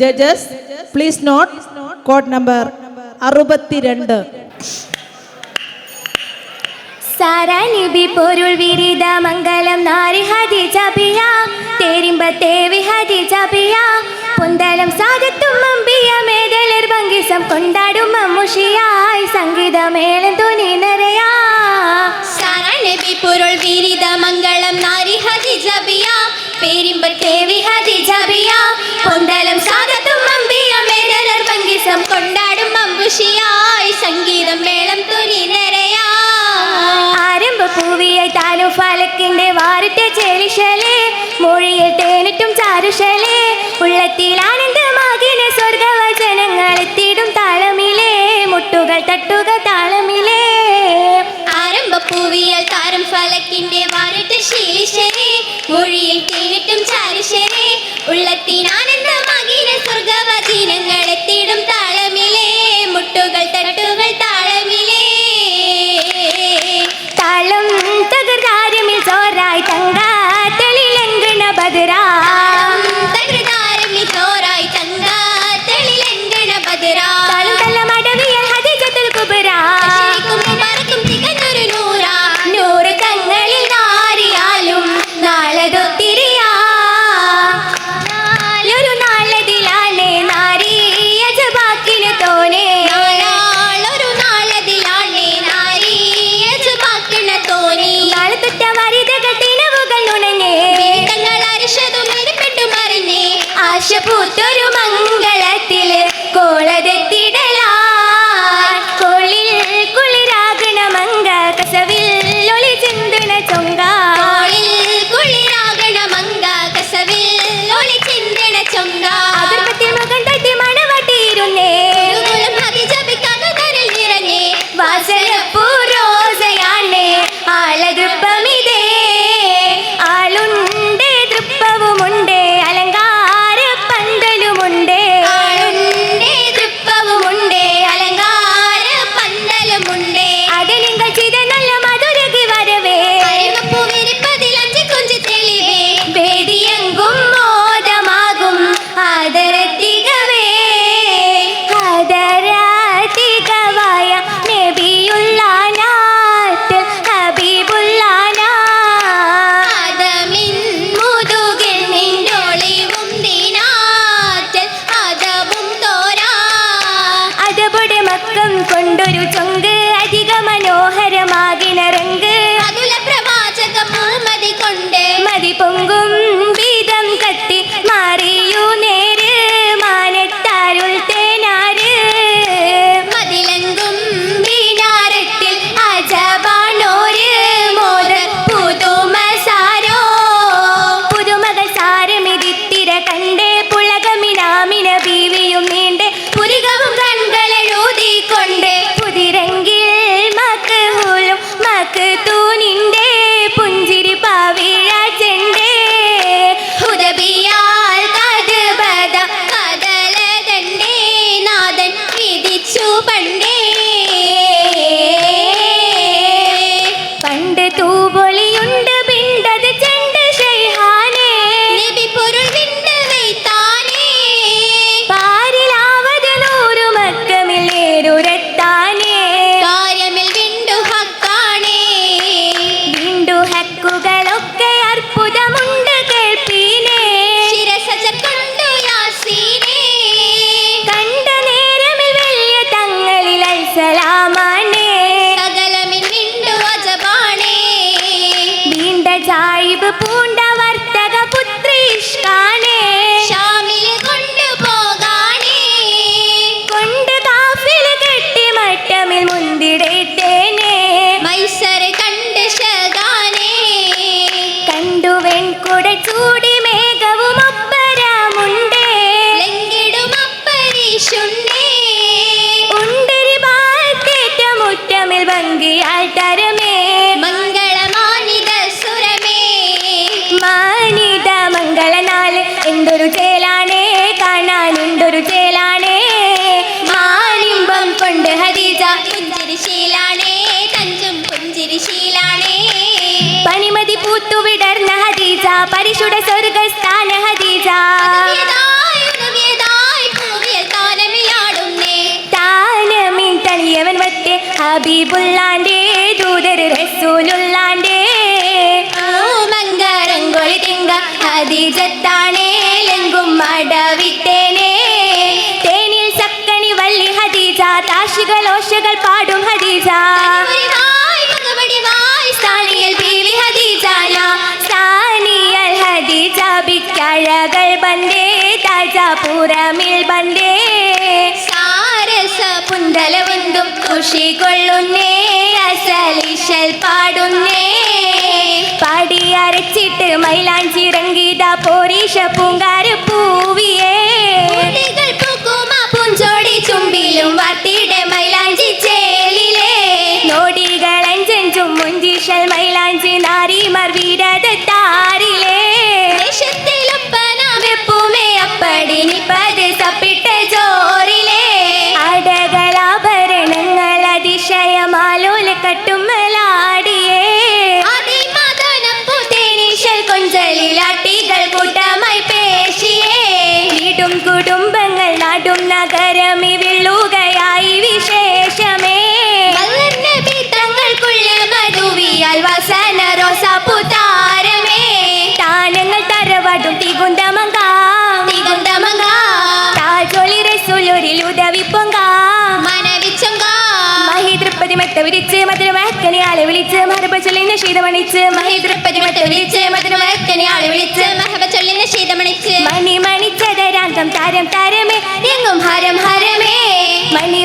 Judges please note code number അറുപത്തിരണ്ട്. സാരാനിബി പൊരുൾ വിരിത മംഗളം നാരി ഹതി ജപിയ തേരിമ്പ തേവി ഹതി ജപിയ പൊന്തലം സാധത്തും അമ്പിയ മേതലർ ഭംഗിസം കൊണ്ടാടും മമ്മുഷിയായി. സംഗീതമേളം തുണി നിറയാ. സാരാനിബി പൊരുൾ വിരിത മംഗളം നാരി ഹതി ജപിയ പേരിമ്പ തേവി ഹതി ജപിയ. പൊന്തലം സാധത്തും അമ്പിയ മേടലർ കൊണ്ടാടും അമ്പുഷിയായി. സംഗീതം മേളം തുനി ആരംഭ പൂവിയെ താനും ഫലക്കിന്റെ വാറിട്ടെ ചേരിശലേ മൊഴിയിൽ ചാരുശലേ. ഉള്ളത്തിൽ ആനന്ദമാകിന de യേശുടെ സ്വർഗസ്ഥാന ഹദീജ താലമിൻ തളിയവൻ വത്തെ ഹബീബുല്ലാന്റെ ദൂതർ റസൂലുല്ലാന്റെ മങ്കരങ്കൊളി തിങ്ക ഹദീജത്താണേ ലങ്കും മടവിത്തേനേ തേനിൽ സക്കണി വള്ളി ഹദീജ താശികൾ ഓശകൾ പാടും ഹദീജാ. താജാപുരമിൽ ബണ്ടേ സാരസ പുന്തലവെന്തും ഖുഷി കൊള്ളുന്നേ. അസലിശൽ പാടുന്നേ. പാടി അരച്ചിട്ട് മൈലാഞ്ചിറങ്ങിത പോരീഷ പൂങ്കാര പൂവിയേ. പൂഞ്ചോടി ചുണ്ടിലും വാർത്തിയുടെ മൈലാഞ്ചി ചേലിലേ. നോടികളഞ്ചും മുഞ്ചിഷൽ മൈലാഞ്ചി നാരിമാർ വീരത അതിശയമാലോല ശീതമണിച്ച് മഹീദ്രപ്പതി മെത്ത വിരിച്ച് മധുര മഹക്കനെ ആളെ വിളിച്ച് മഹബ ശീതമണിച്ച്. മണി താരം താരമേ എങ്ങും ഹരം ഹരമേ മണി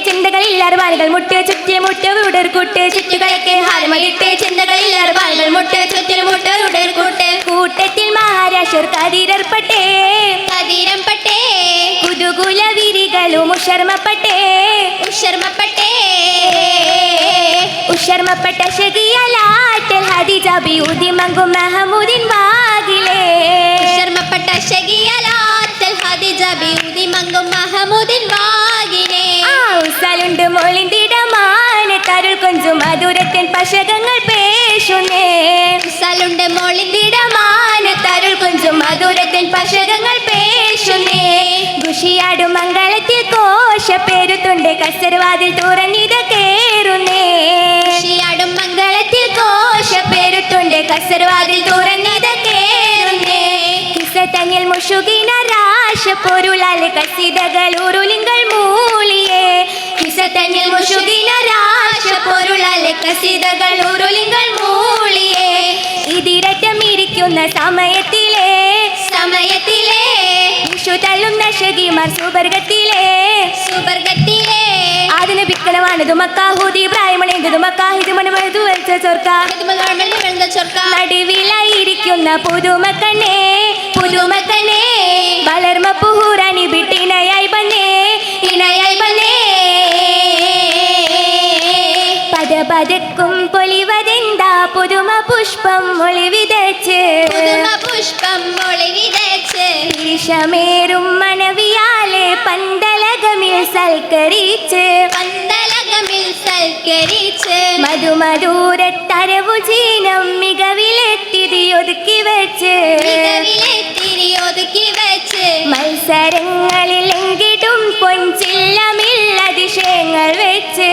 ചിന്തകളിൽ മുട്ട് ചുറ്റിയ മുട്ട് ഉടർകൂട്ട്. കൂട്ടത്തിൽ മഹാരാഷ്ട്ര കതിരർപ്പട്ടേ. പട്ടേ കുതുകുല വിരികളും ഉഷർമപ്പെട്ടേ ഉഷർമപ്പട്ടേ ഉഷർമപ്പെട്ട ഷകിയലാറ്റൽ ഹദിജ ബിയൂദി മങ്കും മഹമൂദിൻ വാകിലേ ഉഷർമപ്പെട്ട ശകിയലാറ്റൽ ഹദിജ ബിയൂദി മങ്കും മഹമൂദിൻ ആ ഔസലുണ്ട് മൊളിന്തിടമാന തരുൾ കൊഞ്ചും മധുരത്തിൻ പശകങ്ങൾ പേശുന്നേ. സലുണ്ട് മോളിന്തിട ഇടമാന. തരുൾ കൊഞ്ചും മധുരത്തിൻ പശകങ്ങൾ പേശുന്നേ പേരുത്തുണ്ട് കസർവാതിൽ തുറന്നിത കേറുന്നേ. ശ്രീയാടും മംഗളത്തിൽ കോശ പേരുത്തുണ്ട് കസർവാതിൽ തുറന്നിത കേറുന്നേ. കിസത്തങ്ങിൽ മുഷുകിന രാശ പൊരുളാൽ കസിതകൾ ഉരുളിങ്കൾ മൂളിയേ. കിസത്തങ്ങിൽ മുഷുകിന രാശ പൊരുളാൽ കസിതകൾ ഉരുളിങ്കൾ മൂളിയേ. ഇതിരറ്റമിരിക്കുന്ന സമയത്തിലേ. സമയത്തിലെ വിഷു തള്ളും നശകിമാർ സുവർഗത്തിലേ സുവർഗത്തിലെ അതിന് വിക്കലമാണത് മക്കാഹൂതി പ്രായമണേണ്ടത് മക്കാഹിത് മണമത് വെച്ച ചൊർക്ക. നടുവിലായിരിക്കുന്ന പുതുമക്കണ്ണേ പുതുമക്കണ്ണേ. വളർമ പുഹൂറാനി വിട്ടിനയായി വന്നേ. ഇണയായി വന്നേ. പദ പതക്കും പൊലിവതെന്താ? പുതുമ പുഷ്പം ഒളിവിതച്ച് പുതുമ പുഷ്പം മൊളി വിതച്ച് വിഷമേറും മണവിയാലെ പന്തലകമിൽ സൽക്കരിച്ച്. പന്തലകമിൽ സൽക്കരിച്ച്. മധുമധൂരത്തരവു ജീനം മികവിലെത്തിരി ഒതുക്കി വെച്ച്. മികവിലെത്തിരി ഒതുക്കി വെച്ച്. മത്സരങ്ങളിൽ എങ്കിടും പൊൻചില്ലമില്ല അതിശയങ്ങൾ വെച്ച്.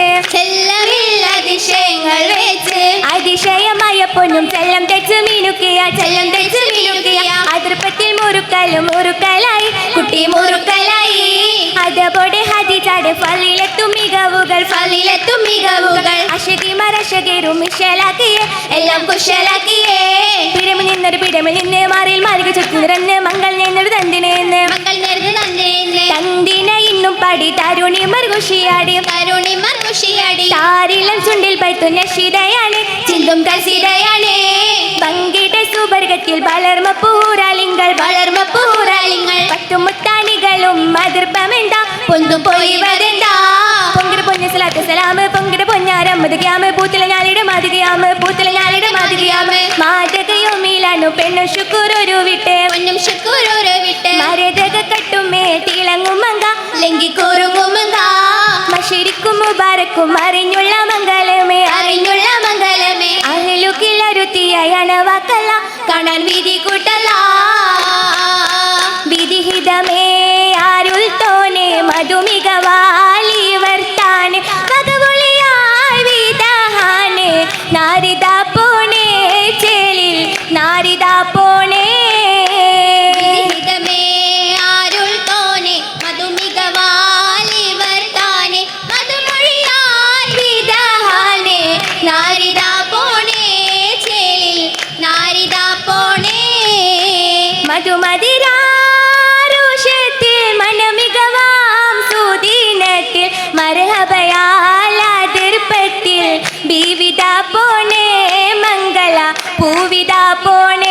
അതിശയങ്ങൾ വെച്ച്. അതിശയമായ പൊന്നും ചെല്ലം തെച്ച് മിനുക്കിയ ചെല്ലം തെച്ച് മിനുക്കിയ. അതിർപ്പത്തിൽ മുറുക്കലും മുറുക്കലായി കുട്ടി മുറുക്കലായി. അതപോടെ ഹതിചാട് ഫലിലെത്തും മികവുകൾ ഫലിലെത്തും മികവുകൾ. അശകി മരശകേരും മിഷലാക്കിയേ എല്ലാം കുശലാക്കിയേ. പിടമിൽ നിന്നൊരു പിടമിൽ നിന്ന് മാറിയിൽ മാറിക ചുറ്റുനിറന്ന് മങ്ങൾ നിന്നൊരു തന്തിനെന്ന് മക്കൾ നേർന്ന് തന്നെ തന്തിന ഇന്നും. പാടി തരുണി മറുകുഷിയാടി കരുണി മറുഷിയടി താരിളം ചുണ്ടിൽ പൈത്തു നശിതയാണ് ചിന്തും കസിതയാണ് പങ്കിട സുവർഗത്തിൽ വളർമ പൂരാലിങ്ങൾ വളർമ പൂരാലിങ്ങൾ പത്തുമുത്താണികളും മതിർപ്പമെന്താ പൊന്നു പോയി വരണ്ടാ പൊങ്കിട പൊന്നു സലാത്ത് സലാമ് പൊങ്കിട പൊന്നാരം മതുകയാമ് പൂത്തില ഞാലിടെ മാതുകയാമ് പൂത്തില ഞാലിടെ മാതുകയാമ്. മാതകയോ മീലാണു പെണ്ണു ശുക്കൂറൊരു വിട്ട്. പൊന്നും ശുക്കൂരൂര് വിട്ട്. മരതക കട്ടുമേ തിളങ്ങും മങ്ക. ലംഘിക്കൂറുങ്ങുമങ്ക. മഷിരിക്കും മുബാരക്കും അറിഞ്ഞുള്ള മംഗലമേ. അറിഞ്ഞുള്ള മംഗലമേ. അഹലുക്കിലരുത്തിയ അണവാക്കല്ല കാണാൻ വിധി കൂട്ടല്ല. വിധിഹിതമേ ആരുൾ തോനെ മധുമികവാലി আপনে